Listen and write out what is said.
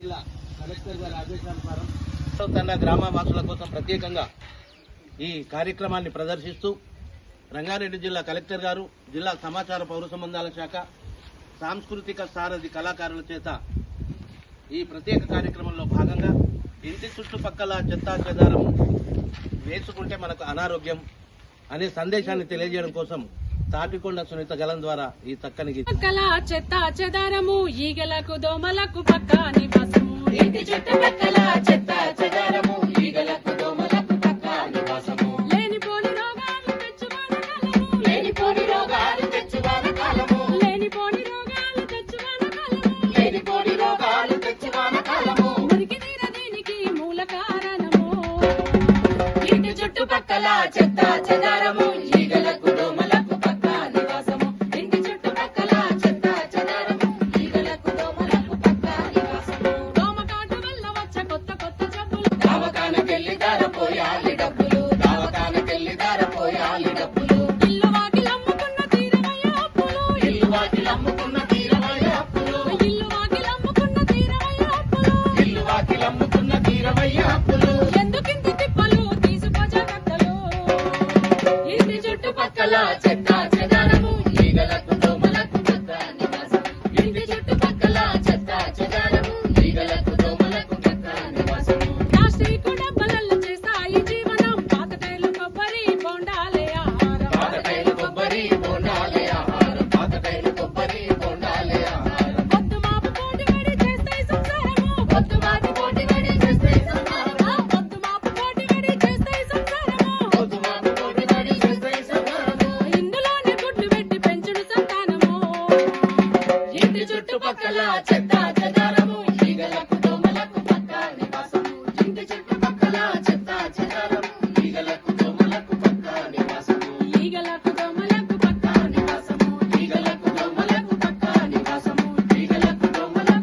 జిల్లా కలెక్టర్ గారి ఆదేశానుసారం తన గ్రామ వాసుల కోసం ప్రత్యేకంగా ఈ కార్యక్రమాన్ని ప్రదర్శిస్తూ రంగారెడ్డి జిల్లా కలెక్టర్ గారు జిల్లా సమాచార పౌర సంబంధాల శాఖ సాంస్కృతిక సారథి కళాకారుల చేత ఈ ప్రత్యేక కార్యక్రమంలో భాగంగా ఇంటి చుట్టుపక్కల చెత్తా చెదారం వేసుకుంటే మనకు అనారోగ్యం అనే సందేశాన్ని తెలియజేయడం కోసం తాటికొండ సునీత గలం ద్వారా ఈ చక్కని గీతం. పక్కల చెత్త చెదారము ఈగలకు దోమలకు పక్క నివాసము. ఇంటి చుట్టుపక్కల చెత్త చెదారము ఈగలకు దోమలకు పక్క నివాసము. లేనిపోని రోగాలు తెచ్చువాన కాలము. లేనిపోని రోగాలు తెచ్చువాన కాలము. లేనిపోని రోగాలు తెచ్చువాన కాలము. లేనిపోని రోగాలు తెచ్చువాన కాలము. మురికి నీర దీనికి మూల కారణము. ఇంటి చుట్టుపక్కల చెత్త చెదారము దవాఖానకెళ్ళి పోయాలి డబ్బులు దవాఖానకెళ్ళి పోయాలి డబ్బులు. ఇల్లు వాకిలు అమ్ముకున్న తీరమయ్య అప్పులు. ఇల్లు వాకిలు అమ్ముకున్న తీరమయ్య అప్పులు. ఇల్లు వాకిలు అమ్ముకున్న తీరమయ్య అప్పులు. ఇల్లు వాకిలు అమ్ముకున్న తీరమయ్య అప్పులు. ఎందుకింత తిప్పలు? తీసుకో జాగ్రత్తలు ఇంటి చుట్టుపక్కల చెత్త చుట్టుపక్కల చెత్త చెదారము